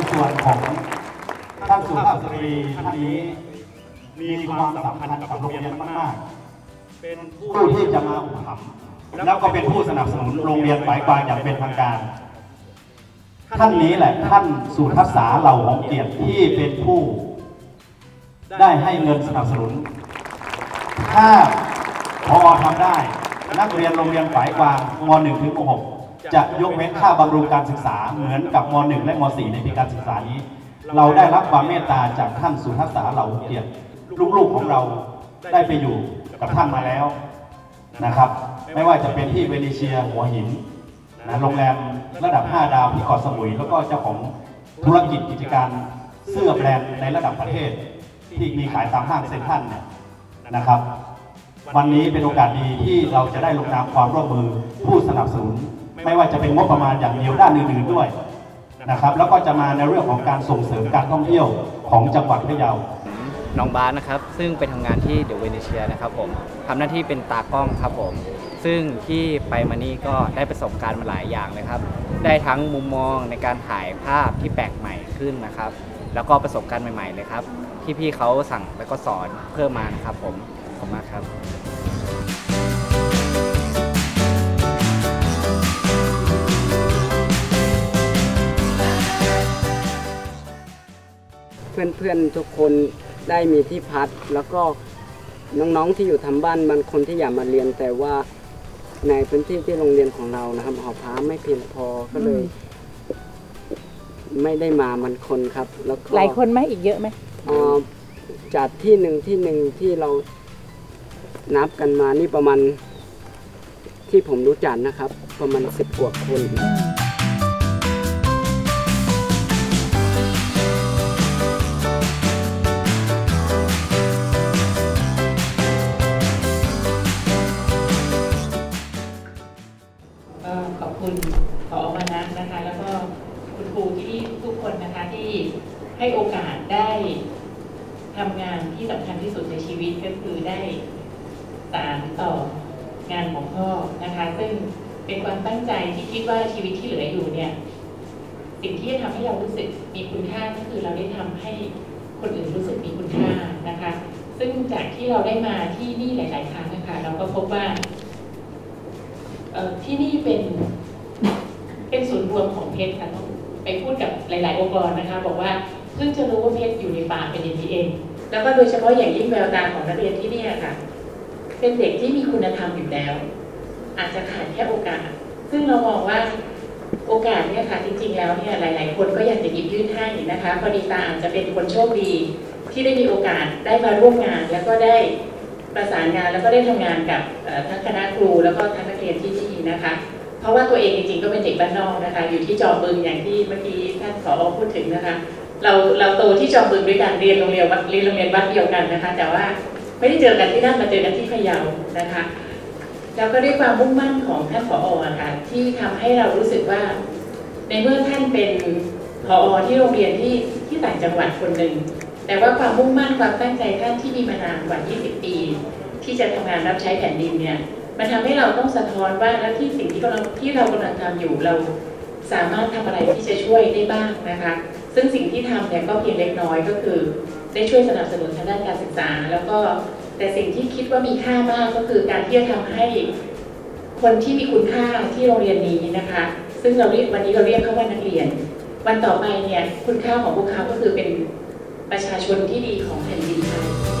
ในส่วนของท่านสุภาพสตรีท่านนี้มีความสำคัญกับโรงเรียนมากๆ เป็นผู้ที่จะมาอุปถัมภ์แล้วก็เป็นผู้สนับสนุนโรงเรียนฝ่ายกวางอย่างเป็นทางการ ท่านนี้แหละท่านสุทัศษาเหล่าของเกียรติที่เป็นผู้ ได้ให้เงินสนับสนุน ถ้าพอทำได้ นักเรียนโรงเรียนฝ่ายกวางม .1 ถึงม .6 จะยกเว้นค่าบำรุงการศึกษาเหมือนกับม .1 และม .4 ในปีการศึกษานี้ เราได้รับความเมตตาจากท่านสุทัศษาเหล่าเกียรติลูกๆของเราได้ไปอยู่กับท่านมาแล้วนะครับ ไม่ว่าจะเป็นที่เวนิเชียหัวหินนะโรงแรมระดับ 5 ดาวที่เกาะสมุย แล้วก็เจ้าของธุรกิจกิจการเสื้อแบรนด์ในระดับประเทศ ที่มีขายตามห้างเซ็นทรัลเนี่ยนะครับ วันนี้เป็นโอกาสดีที่เราจะได้ลงนามความร่วมมือผู้สนับสนุน ไม่ว่าจะเป็นงบประมาณอย่างเดียวด้านอื่นๆด้วยนะครับแล้วก็จะมาในเรื่องของการส่งเสริมการท่องเที่ยวของจังหวัดพะเยาน้องบาสนะครับ ซึ่งไปทำงานที่เดอะเวเนเชียนะครับผมทำหน้าที่เป็นตากล้องครับผม ซึ่งที่ไปมานี่ก็ได้ประสบการณ์มาหลายอย่างเลยครับ ได้ทั้งมุมมองในการถ่ายภาพที่แปลกใหม่ขึ้นนะครับ แล้วก็ประสบการณ์ใหม่ๆเลยครับ ที่พี่เขาสั่งแล้วก็สอนเพิ่มมานะครับผมขอบคุณมากครับ เพื่อนๆทุกคนได้มีที่พักแล้วก็น้องๆที่อยู่ทำบ้านบางคนที่อยากมาเรียนแต่ว่าในพื้นที่ที่โรงเรียนของเรานะครับหอพักไม่เพียงพอก็เลย ไม่ได้มามันคนครับ แล้วก็หลายคนไหมอีกเยอะไหมเอ่อจากที่หนึ่งที่หนึ่งที่เรานับกันมานี่ประมาณที่ผมรู้จักนะครับ ประมาณสิบกว่าคน นะคะที่ให้โอกาสได้ทำงานที่สำคัญที่สุดในชีวิตก็คือได้สานต่องานของพ่อนะคะ ซึ่งเป็นความตั้งใจที่คิดว่าชีวิตที่เหลืออยู่เนี่ยสิ่งที่จะทำให้เรารู้สึกมีคุณค่าก็คือเราได้ทำให้คนอื่นรู้สึกมีคุณค่านะคะ ซึ่งจากที่เราได้มาที่นี่หลาย ๆ ครั้งนะคะเราก็พบว่าที่นี่เป็นเป็นศูนย์รวมของเพชรค่ะต้อง ไปพูดกับหลาย ๆ องค์กรนะคะ บอกว่าเพิ่งจะรู้ว่าเพชรอยู่ในป่าเป็นอย่างนี้เอง แล้วก็โดยเฉพาะอย่างยิ่งแววตาของนักเรียนที่นี่ค่ะ เป็นเด็กที่มีคุณธรรมอยู่แล้ว อาจจะขาดแค่โอกาส ซึ่งเรามองว่าโอกาสเนี่ยค่ะจริง ๆ แล้วเนี่ยหลาย ๆ คนก็อยากจะหยิบยื่นให้นะคะพอดีตาอาจจะเป็นคนโชคดีที่ได้มีโอกาสได้มาร่วมงาน แล้วก็ได้ประสานงานแล้วก็ได้ทำงานกับทั้งคณะครูแล้วก็ทั้งนักเรียนที่นี่นะคะ เพราะว่าตัวเองจริงๆก็เป็นเด็กบ้านนอกนะคะ อยู่ที่จอมบึงอย่างที่เมื่อกี้ท่านสอพูดถึงนะคะ เราเราโตที่จอมบึงด้วยกันเรียนโรงเรียนวัดเรียนโรงเรียนวัดเดียวกันนะคะ แต่ว่าไม่ได้เจอกันที่นั่นมาเจอกันที่พะเยานะคะแล้วก็ด้วยความมุ่งมั่นของท่านผออะค่ะที่ทำให้เรารู้สึกว่า ในเมื่อท่านเป็นผอที่โรงเรียนที่ที่ต่างจังหวัดคนหนึ่งแต่ว่าความมุ่งมั่นความตั้งใจท่านที่มีมานานกว่า 20 ปี ที่จะทำงานรับใช้แผ่นดินเนี่ย มันทำให้เราต้องสะท้อนว่าแล้วที่สิ่งที่เราที่เรากำลังทำอยู่เราสามารถทำอะไรที่จะช่วยได้บ้างนะคะ ซึ่งสิ่งที่ทำเนี่ยก็เพียงเล็กน้อยก็คือ ได้ช่วยสนับสนุนทางด้านการศึกษา แล้วก็แต่สิ่งที่คิดว่ามีค่ามากก็คือการที่จะทำให้คนที่มีคุณค่าที่โรงเรียนนี้นะคะ ซึ่งเราเรียกวันนี้เราเรียกเขาว่านักเรียน วันต่อไปเนี่ยคุณค่าของพวกเขาก็คือเป็นประชาชนที่ดีของแผ่นดินไทย